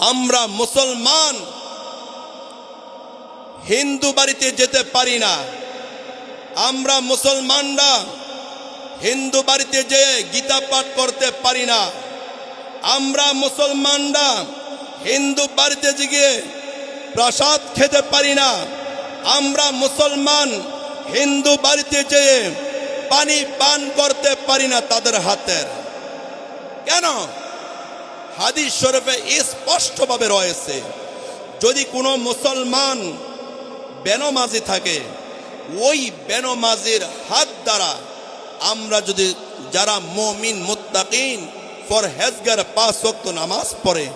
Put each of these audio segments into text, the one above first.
আমরা মুসলমান, হিন্দু বাড়িতে যেতে পারি না। আমরা মুসলমানরা হিন্দু বাড়িতে যেয়ে গীতা পাঠ করতে পারি না। আমরা মুসলমানরা হিন্দু বাড়িতে গিয়ে প্রসাদ খেতে পারি না। আমরা মুসলমান হিন্দু বাড়িতে যেয়ে পানি পান করতে পারি না তাদের হাতের। কেন? হাদিস শরীফে স্পষ্টভাবে রয়েছে, যদি কোনো মুসলমান বেনমাজি থাকে, ওই বেনমাজির হাত দ্বারা আমরা যদি যারা মমিন, মুত্তাকিন ফর হেজগার পাঁচ ওয়াক্ত নামাজ পড়ে,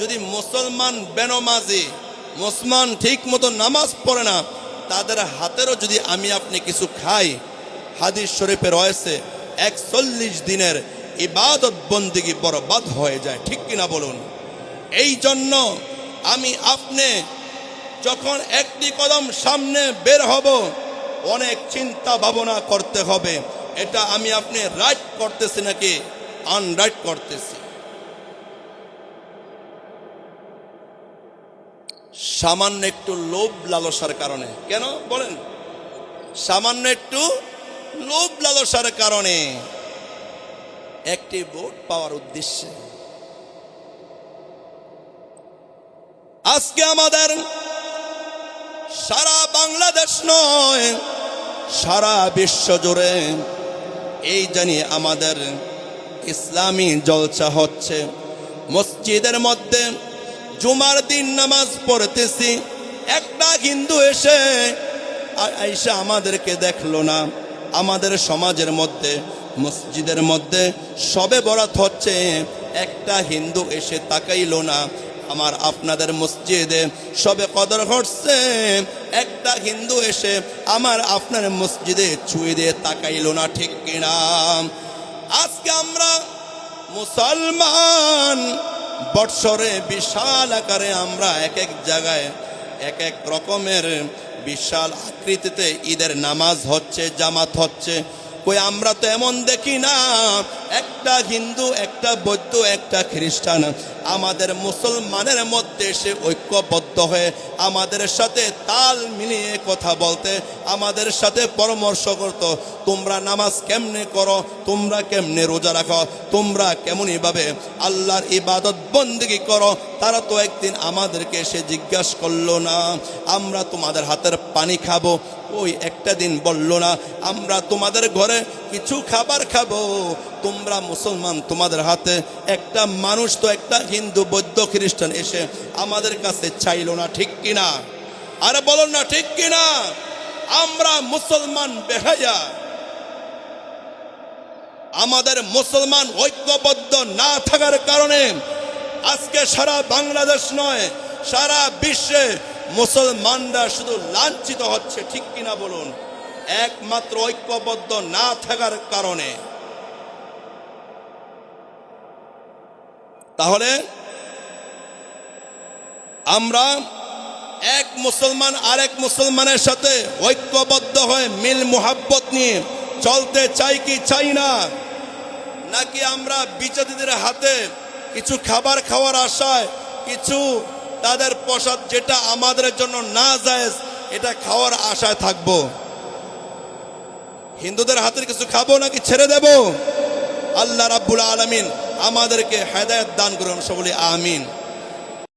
যদি মুসলমান বেনমাজি, মুসলমান ঠিক মতো নামাজ পড়ে না, তাদের হাতেরও যদি আমি আপনি কিছু খাই, হাদিস শরীফে রয়েছে, একচল্লিশ দিনের ইবাদত বন্দিগি বরবাদ হয়ে যায়, ঠিক কিনা বলুন? এই জন্য আমি আপনি যখন একটি কদম সামনে বের হব, অনেক চিন্তা ভাবনা করতে হবে। এটা আমি আপনি রাইট করতেছি নাকি আনরাইট করতেছি? সামান্য একটু লোভ লালসার কারণে। কেন? বলেন। সামান্য একটু লোভ লালসার কারণে। একটি ভোট পাওয়ার উদ্দেশ্যে। আজকে আমাদের সারা বাংলাদেশ নয়, সারা বিশ্ব জুড়ে এই জানি আমাদের ইসলামী জলসা হচ্ছে। মসজিদের মধ্যে জুমার দিন নামাজ পড়তেছি, একটা হিন্দু এসে আইসা আমাদেরকে দেখল না। আমাদের সমাজের মধ্যে মসজিদের মধ্যে সবে বরাত হচ্ছে, একটা হিন্দু এসে তাকাইলো না। আমার আপনাদের মসজিদে সবে কদর ঘটছে, একটা হিন্দু এসে আমার আপনার মসজিদে ছুঁয়ে দিয়ে তাকাইলো না, ঠিক কিনা? আজকে আমরা মুসলমান, বৎসরে বিশাল আকারে আমরা এক এক জায়গায় এক এক রকমের বিশাল আকৃতিতে ঈদের নামাজ হচ্ছে, জামাত হচ্ছে কই আমরা তো এমন দেখি না। একটা হিন্দু একটা বৌদ্ধ একটা খ্রিস্টান। আমাদের মুসলমানের মধ্যে এসে ঐক্যবদ্ধ হয়ে আমাদের সাথে তাল মিলিয়ে কথা বলতে, আমাদের সাথে পরামর্শ করতো, তোমরা নামাজ কেমনে করো? তোমরা কেমনে রোজা রাখো? তোমরা কেমনইভাবে আল্লাহর ইবাদত বন্দিগি করো? তারা তো একদিন আমাদেরকে এসে জিজ্ঞাসা করল না, আমরা তোমাদের হাতের পানি খাব? ওই একটা দিন বলল না, আমরা তোমাদের ঘরে কিছু খাবার খাব। তোমরা মুসলমান, তোমাদের হাতে একটা মানুষ তো একটা হিন্দু, বৌদ্ধ, খ্রিস্টান এসে আমাদের কাছে চাইলো না, ঠিক কিনা? আরে বলো না, ঠিক কিনা? আমরা মুসলমান বেহায়া। আমাদের মুসলমান ঐক্যবদ্ধ না থাকার কারণে আজকে সারা বাংলাদেশ নয়, সারা বিশ্বে মুসলমানরা শুধু লাঞ্ছিত হচ্ছে, ঠিক কিনা বলুন? একমাত্র ঐক্যবদ্ধ না থাকার কারণে। তাহলে আমরা এক মুসলমান আরেক মুসলমানের সাথে ঐক্যবদ্ধ হয়ে মিল মোহাব্বত নিয়ে চলতে চাই কি চাই না? নাকি আমরা বিচারীদের হাতে কিছু খাবার খাওয়ার আশায় কিছু তাদের প্রসাদ যেটা আমাদের জন্য না যায় এটা খাওয়ার আশায় থাকব? হিন্দুদের হাতের কিছু খাব নাকি ছেড়ে দেব? আল্লাহ রাব্বুল আলামিন আমাদেরকে হেদায়ত দান করুন সকলে আমিন।